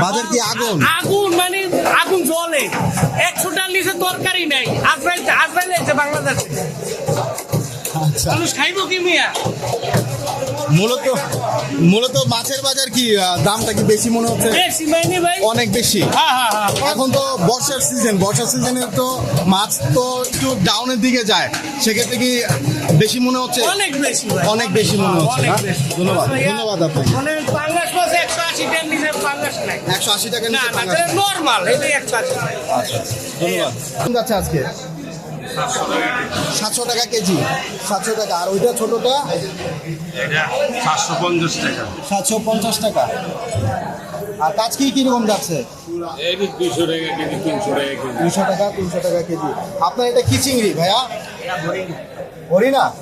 বাজার কি আগুন? আগুন মানে আগুন জ্বলে। একশোটার নিচে তরকারি নাই। আজরাইল আজরাইল বাংলাদেশে। আচ্ছা। মানুষ খাইব কি মিয়া? মূলত মূলত মাছের বাজার কি দামটা কি বেশি মনে হচ্ছে? অনেক বেশি? হ্যাঁ হ্যাঁ হ্যাঁ। এখন তো বর্ষার সিজন বর্ষার সিজনে তো মাছ তো একটু ডাউনের দিকে যায়। সেক্ষেত্রে কি বেশি মনে হচ্ছে? অনেক বেশি অনেক বেশি মনে হচ্ছে। ধন্যবাদ ধন্যবাদ আপনাকে। মানে একশো আশি টাকা আচ্ছা ধন্যবাদ। আজকে? সাতশো টাকা কেজি। সাতশো টাকা। আর ওইটা ছোটটা? সাতশো পঞ্চাশ টাকা। সাতশো পঞ্চাশ টাকা। আর কাজ কি কীরকম যাচ্ছে? দুশো টাকা কেজি তিনশো টাকা কেজি। দুশো টাকা তিনশো টাকা কেজি। আপনার এটা কি চিংড়ি ভাইয়া? হরিণা?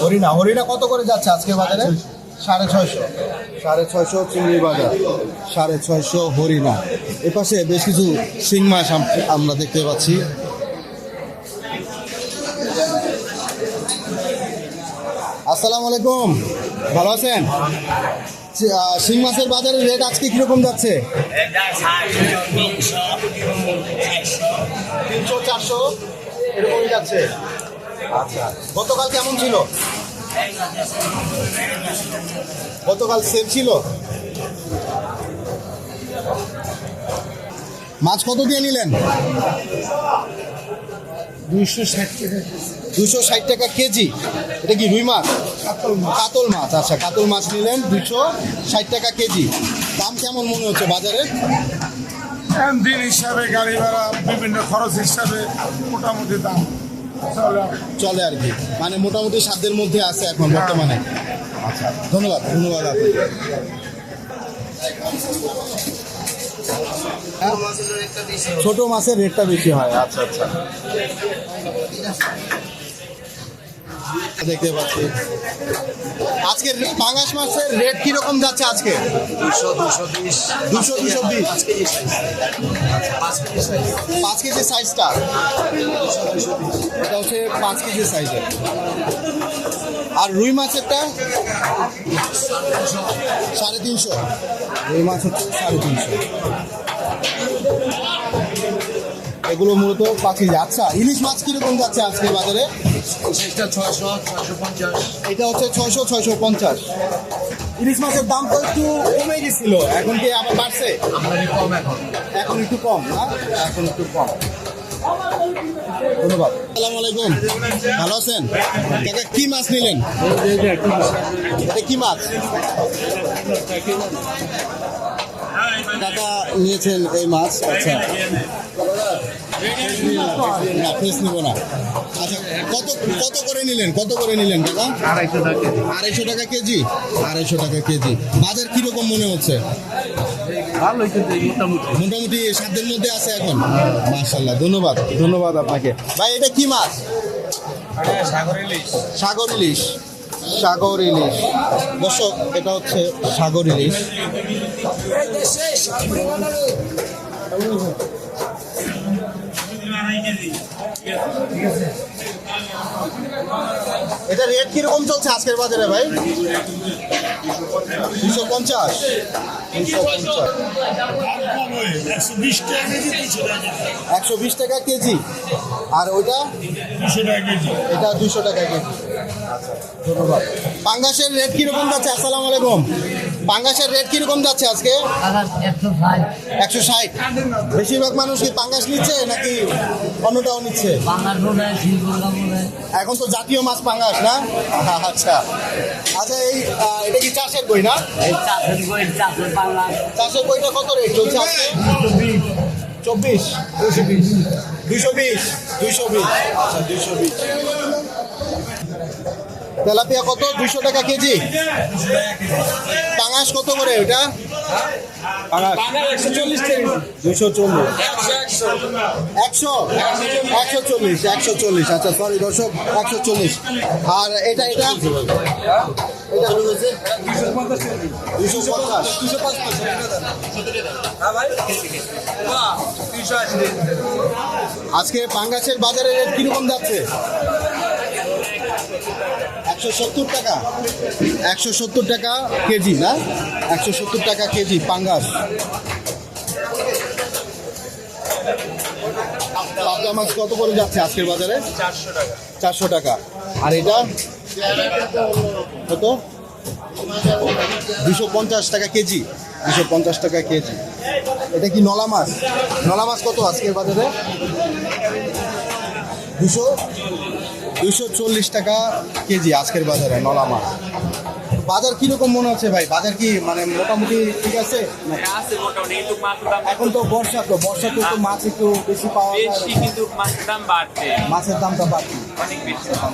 হরিণা। হরিণা কত করে যাচ্ছে আজকে বাজারে? সাড়ে ছয়শো। সাড়ে ছয়শো চিংড়ি বাজার। সাড়ে ছয়শো হরিণা। এপাশে বেশ কিছু শিং মাছ আম- আমরা দেখতে পাচ্ছি। আসসালামু আলাইকুম। ভালো আছেন? শিং মাছের বাজারের রেট আজকে কীরকম যাচ্ছে? তিনশো, চারশো যাচ্ছে। আচ্ছা গতকাল কেমন ছিল? গতকাল সেল ছিল? মাছ কত দিয়ে নিলেন? দুইশো ষাট টাকা। দুশো ষাট টাকা কেজি। এটা কি রুই মাছ? কাতল মাছ। আচ্ছা কাতল মাছ নিলেন দুশো ষাট টাকা কেজি। দাম কেমন মনে হচ্ছে বাজারে? দিন হিসাবে গাড়ি ভাড়া বিভিন্ন খরচ হিসাবে মোটামুটি দাম চলে চলে আর কি। মানে মোটামুটি সাধ্যের মধ্যে আছে এখন বর্তমানে। আচ্ছা। ধন্যবাদ ধন্যবাদ আপনাকে। হ্যাঁ? ছোট মাছের রেটটা বেশি হয় আচ্ছা আচ্ছা। দেখতে পাচ্ছি। আজকে পাঙাশ মাছের রেট কীরকম যাচ্ছে আজকে? দুশো দুশো বিশ। দুশো দুশো বিশ। পাঁচ কেজি সাইজটা এটা হচ্ছে পাঁচ কেজি সাইজের আর রুই মাছেরটা? সাড়ে তিনশো। রুই মাছ হচ্ছে সাড়ে তিনশো। এগুলো মূলত পাঁচ কেজি আচ্ছা ইলিশ মাছ কীরকম যাচ্ছে আজকে বাজারে? সাইজটা ছয়শো ছয়শো পঞ্চাশ। এটা হচ্ছে ছয়শো ছয়শো পঞ্চাশ। ইলিশ মাছের দাম তো একটু কমে গেছিল এখন কি আবার বাড়ছে? কম এখন। এখন একটু কম না? এখন একটু কম। ধন্যবাদ। আসসালামু আলাইকুম। ভালো আছেন? কাকা কি মাছ নিলেন? এটা কি মাছ? কাকা নিয়েছেন এই মাছ আচ্ছা। না ফেস নিব না। আচ্ছা কত কত করে নিলেন? কত করে নিলেন কাকা আড়াইশো টাকা আড়াইশো টাকা কেজি? আড়াইশো টাকা কেজি। বাজার কীরকম মনে হচ্ছে? মোটামুটি। সাধ্যের মধ্যে আছে এখন? মাশাল্লাহ ধন্যবাদ। ধন্যবাদ আপনাকে। ভাই এটা কি মাছ? সাগর ইলিশ। সাগর ইলিশ। দর্শক এটা হচ্ছে সাগর ইলিশ। এটা রেট কীরকম চলছে আজকের বাজারে ভাই? দুশো পঞ্চাশ। একশো বিশ টাকা কেজি। আর ওইটা? এটা দুশো টাকা কেজি। আচ্ছা ধন্যবাদ। পাঙ্গাসের রেট কীরকম যাচ্ছে? আসসালামু আলাইকুম। পাঙ্গাসের রেট কীরকম যাচ্ছে আজকে? একশো ষাট। বেশিরভাগ মানুষ কি পাঙ্গাস নিচ্ছে নাকি অন্যটাও নিচ্ছে? এখন তো জাতীয় মাছ পাঙ্গাস না? আচ্ছা। আচ্ছা এই এটা কি চাষের বই না? চাষের বইটা কত রেট চলছে আজকে? চব্বিশ। দুশো বিশ। দুশো বিশ দুশো বিশ। আচ্ছা দুশো বিশ। তেলাপিয়া কত? দুশো টাকা কেজি। পাঙাশ কত করে ওটা চল্লিশ। একশো? চল্লিশ একশো চল্লিশ। আচ্ছা চল্লিশ। আর এটা এটা? আজকে পাঙ্গাসের বাজারে রেট কীরকম যাচ্ছে? একশো সত্তর টাকা। একশো সত্তর টাকা কেজি না? একশো সত্তর টাকা কেজি পাঙ্গাস। পাবদা মাছ কত করে যাচ্ছে আজকের বাজারে? চারশো টাকা। চারশো টাকা। আর এটা? কত? দুশো পঞ্চাশ টাকা কেজি। দুশো পঞ্চাশ টাকা কেজি। এটা কি নলা মাছ? নলা মাছ কত আজকের বাজারে? দুশো? দুশো চল্লিশ টাকা কেজি আজকের বাজারে নলা মাছ বাজার কীরকম মনে হচ্ছে ভাই? বাজার কি মানে মোটামুটি ঠিক আছে? দাম এখন তো বর্ষা তো বর্ষাতে তো মাছ একটু বেশি পাওয়া যায়। কিন্তু মাছের দাম বাড়ছে। মাছের দামটা অনেক বেশি।